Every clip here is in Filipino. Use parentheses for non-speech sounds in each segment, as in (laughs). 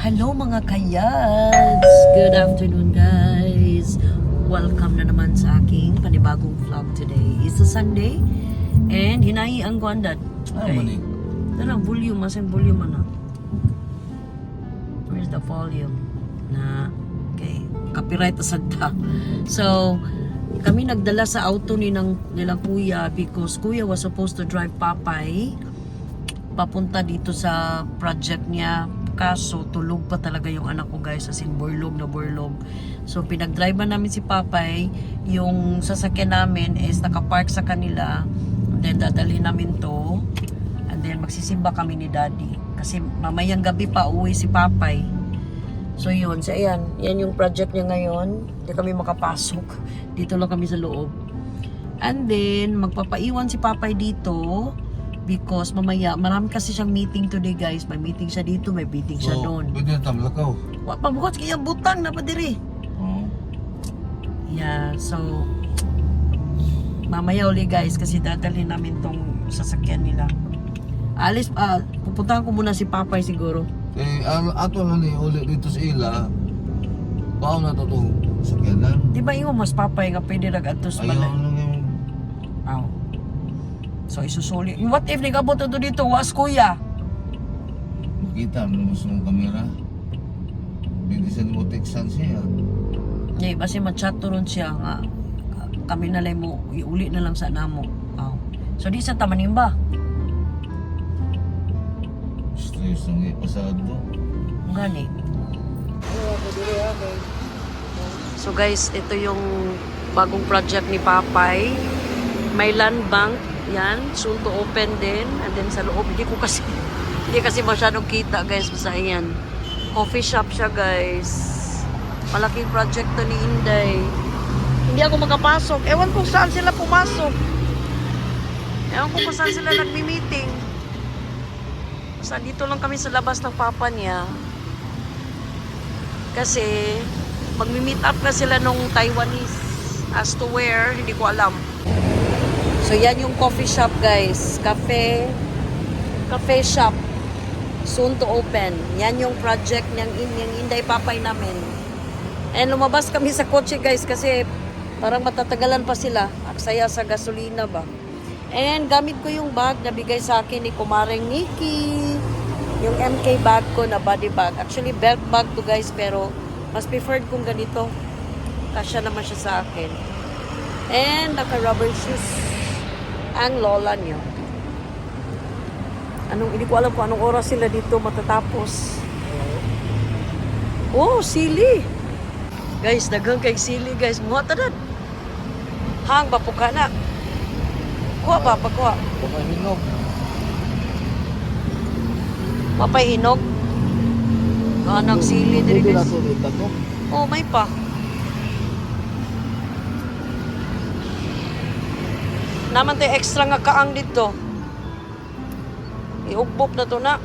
Hello mga kayas! Good afternoon guys! Welcome na naman sa aking panibagong vlog today. It's a Sunday and hinahi ang gwandat. Ah, mani. Tara, volume. Masang volume ano? Where's the volume? Na, okay. Copyright asanta. So, kami nagdala sa auto ni ng, nilang kuya because kuya was supposed to drive Papay papunta dito sa project niya kaso tulog pa talaga yung anak ko guys. As in burlog na burlog so pinag-drive namin si Papay. Yung sasakyan namin is nakapark sa kanila. Then dadalhin namin to. And then magsisimba kami ni daddy. Kasi mamayang gabi pa uwi si Papay. So yun. So ayan. Yan yung project niya ngayon. Hindi kami makapasok. Dito lang kami sa loob. And then magpapaiwan si Papay dito because mamaya marami kasi siyang meeting today guys may meeting siya dito may meeting siya So, doon Pwede na tamlakaw. wa pa bukod kaya butang na pa diri Oo. yeah so mamaya uli guys kasi dadalhin namin tong sasakyan nila alis ah pupuntahan ko muna si Papay siguro Eh, ang ato na ni ulit dito sa ila. Bao na to itong sakyanan. di ba ingo mas Papay nga pwede nag-atos Ayaw lang yung Aw. So isusuli what if nagabot to dito was kuya makita mo sa ng kamera. Sa mo textan siya. Ngay, basi ma-chat ron siya nga kami na lang mo iuli na lang sa namo. Aw. So di sa tamanimba. Stress ng ipasado. Gani. So guys, ito yung bagong project ni Papay. May land bank, yan, soon to open din. And then sa loob, hindi ko kasi, (laughs) hindi kasi masyadong kita guys, basta yan. Coffee shop siya guys. Malaking project to ni Inday. Hindi ako makapasok. Ewan kung saan sila pumasok. Ewan ko kung saan sila nagmi-meeting. Basta dito lang kami sa labas ng papa niya. Kasi magmi-meet up na sila nung Taiwanese. As to where, hindi ko alam. So yan yung coffee shop guys. Cafe, cafe shop. Soon to open. Yan yung project niyang in, yung Inday Papay namin. And lumabas kami sa kotse guys kasi parang matatagalan pa sila. Aksaya sa gasolina ba. And gamit ko yung bag na bigay sa akin ni Kumareng Nikki. Yung MK bag ko na body bag. Actually, belt bag to guys, pero mas preferred kong ganito. Kasya naman siya sa akin. And naka-rubber shoes ang lola niyo. Anong, hindi ko alam kung anong oras sila dito matatapos. Oh, sili. Guys, daghang kay sili guys. Muha tanan. Hang, bapuka na. Kuha ba? Pagkuha. Pakahinog. Mapay hinog. Ganang sili diri guys. Oh, may pa. Naman tayo extra nga kaang dito. Iugbop na to na.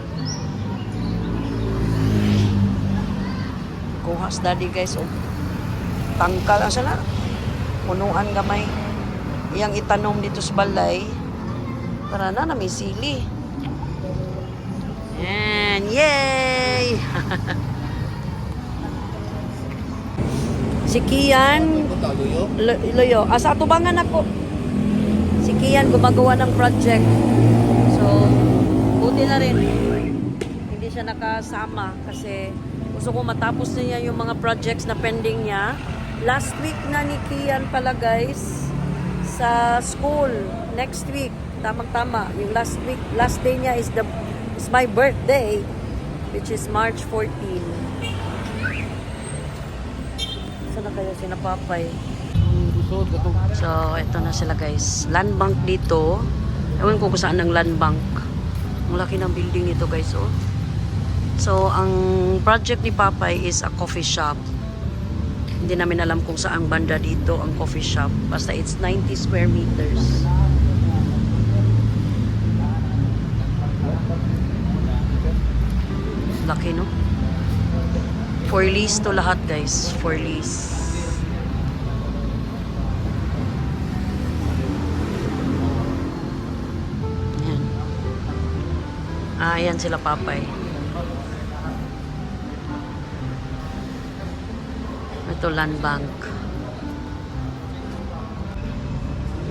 Kuhas daddy guys. Oh. Tangkal ang sana. Punuan gamay. Iyang itanom dito sa balay. Para na na may sili. Yan. Yay! (laughs) si Kian. Lo- Loyo, asa atubangan ako. Kian gumagawa ng project. So, buti na rin. Hindi siya nakasama kasi gusto ko matapos niya yung mga projects na pending niya. Last week na ni Kian pala guys sa school. Next week, tamang-tama. Yung last week, last day niya is the is my birthday which is March 14. Saan na kayo sinapapay? Ito. So, ito na sila guys. Land bank dito. Ewan ko kung saan ang land bank. Ang laki ng building nito guys, oh. So, ang project ni Papay is a coffee shop. Hindi namin alam kung saan banda dito ang coffee shop. Basta it's 90 square meters. Laki, no? For lease to lahat, guys. For lease. Ah, yan sila papay. Ito land bank.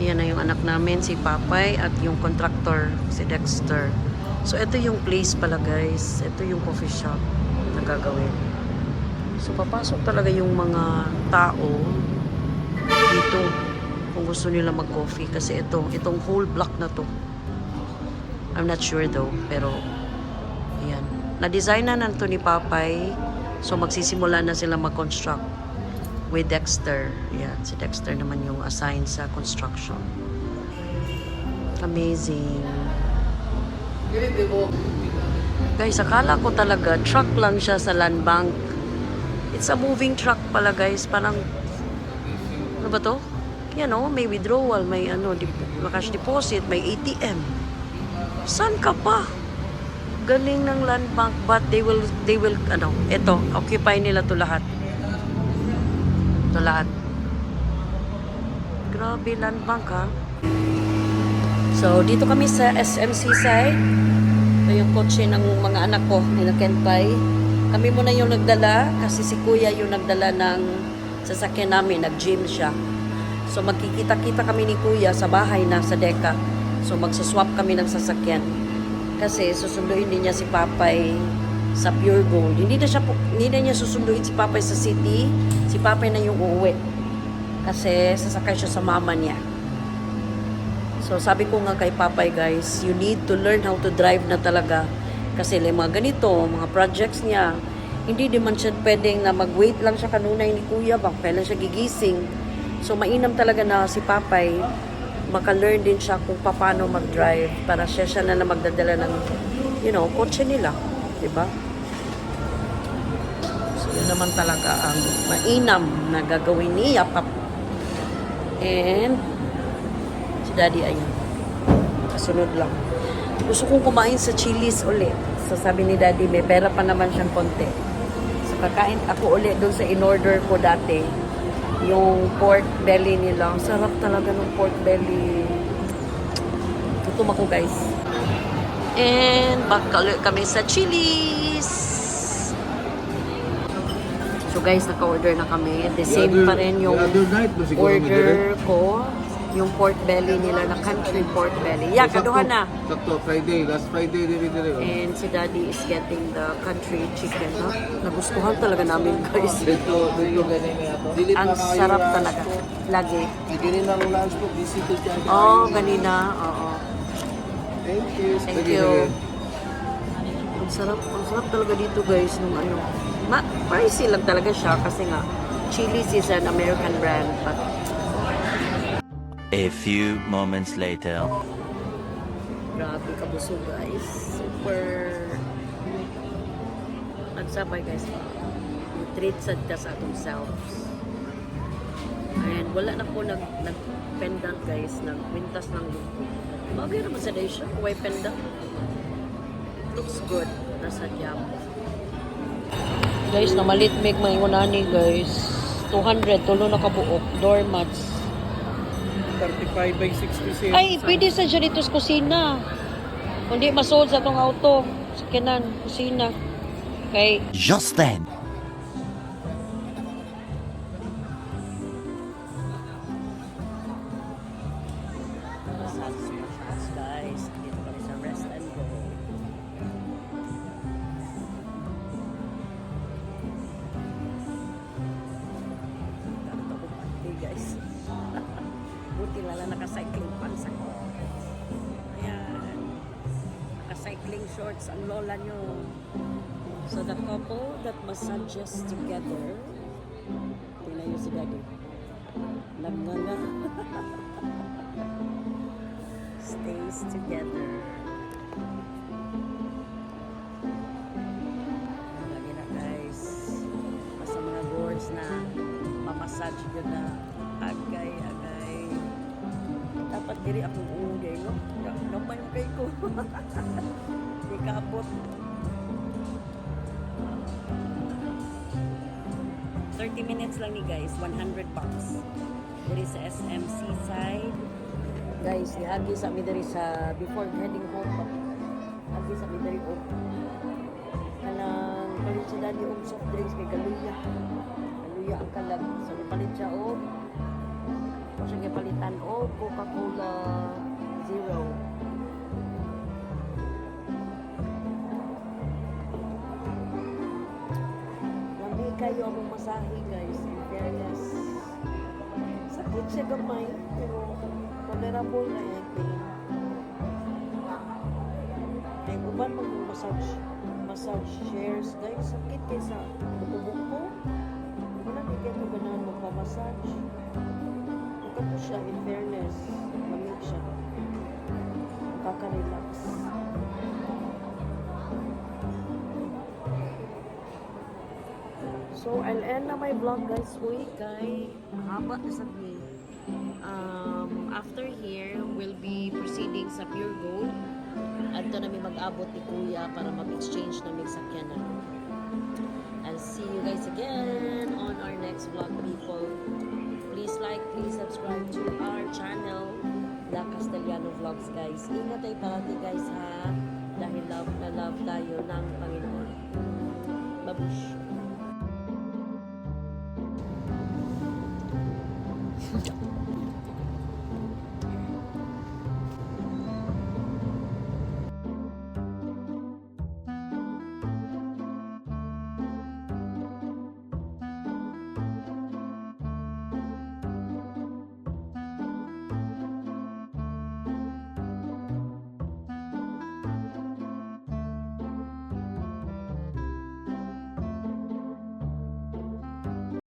Yan na yung anak namin, si Papay, at yung contractor, si Dexter. So, ito yung place pala, guys. Ito yung coffee shop na gagawin. So, papasok talaga yung mga tao dito kung gusto nila mag-coffee. Kasi ito, itong whole block na to. I'm not sure though, pero ayan. Na-design na to ni Papay. So, magsisimula na sila mag-construct with Dexter. Yan, si Dexter naman yung assigned sa construction. Amazing. Guys, akala ko talaga truck lang siya sa land bank. It's a moving truck pala guys. Parang, ano ba to? Yan o, may withdrawal, may ano, cash deposit, may ATM. Saan ka pa? Galing ng land but they will, they will, ano, eto, occupy nila to lahat. Ito lahat. Grabe, land ha. So, dito kami sa SMC side. Ito yung kotse ng mga anak ko, ni Kentay. Kami muna yung nagdala kasi si Kuya yung nagdala ng sasakyan namin. Nag-gym siya. So, magkikita-kita kami ni Kuya sa bahay na sa Deka. So, magsaswap kami ng sasakyan. Kasi susunduin din niya si Papay sa Pure Gold. Hindi na, siya, hindi na niya susunduin si Papay sa city. Si Papay na yung uuwi. Kasi sasakay siya sa mama niya. So sabi ko nga kay Papay guys, you need to learn how to drive na talaga. Kasi may mga ganito, mga projects niya, hindi din man siya pwedeng na mag-wait lang siya kanunay ni Kuya, bang kailan siya gigising. So mainam talaga na si Papay, maka-learn din siya kung paano mag-drive para siya siya na na magdadala ng, you know, kotse nila. 'di ba? So yun naman talaga ang mainam na gagawin niya, Pap. And si Daddy ayun. Kasunod lang. Gusto kong kumain sa Chili's uli. So sabi ni Daddy, may pera pa naman siyang konti. So kakain ako uli doon sa in-order ko dati. Yung pork belly nila. Ang sarap talaga ng pork belly. Gutom ako guys. And back kami sa Chili's. So guys, naka-order na kami. The same pa rin yung order ko. Yung pork belly nila na country pork belly. Yeah, kaduhan na. Sakto, Friday. Last Friday, diri diri. oh. And si Daddy is getting the country chicken, no? Nagustuhan talaga namin, guys. Dito, dito ganyan na ako. Ang sarap talaga. Lagi. Hindi na ng lunch po, visited dyan. Oh, ganina. Oo. Thank you. Thank you. Ang sarap, ang sarap talaga dito, guys, nung ano. Ma pricey lang talaga siya kasi nga Chili's is an American brand, but A few moments later. Grabe kabusog guys. Super nagsabay guys. Treat sad ka sa atong selves. And wala na po nag, nag pendant guys. Nagwintas ng Bagay naman sa day siya. Why pendant? Looks good. Nasa. Guys, namalit mig may unani guys. 200 tulo na kabuok. Doormats. 35 by 60 sales. Ay, pwede sa siya dito sa kusina. Kundi masold sa tong auto. Sa kinan, kusina. Kay, Just then. Shorts ang lola nyo. So the couple that massages together, tingnan nyo si daddy. Nagnganga. (laughs) Stays together. Lagi na guys. Basta mga boards na mamassage yun na agay, agay. Dapat diri akong ungay, no? Gamay kay ko. (laughs) Kaabot. 30 minutes lang ni guys, 100 bucks. Diri sa SMC side. Guys, ihagi sa mi sa before heading home pa. Hagi sa mi diri og kanang palit sa dali og soft drinks kay. Galuya kuya ang kalag. So, napalit siya o o siya palitan o Coca-Cola Zero. Masahe guys, in fairness. Sakit siya gamay, pero tolerable na yung pain. Kaya uban mag massage chairs guys, sakit kaysa buko-buko. Wala di kayo mo ganahan magpamassage. Ito po siya, in fairness, lamig siya. Nakaka-relax. So, I'll end na my vlog guys. Uy, kay mahaba na sa Um, after here, we'll be proceeding sa Pure Gold. Adto namin mag-abot ni Kuya para mag-exchange namin sa Kenan. I'll see you guys again on our next vlog, people. Please like, please subscribe to our channel, La Castellano Vlogs, guys. Ingat tayo palagi, guys, ha? Dahil love na love tayo ng Panginoon. Babush!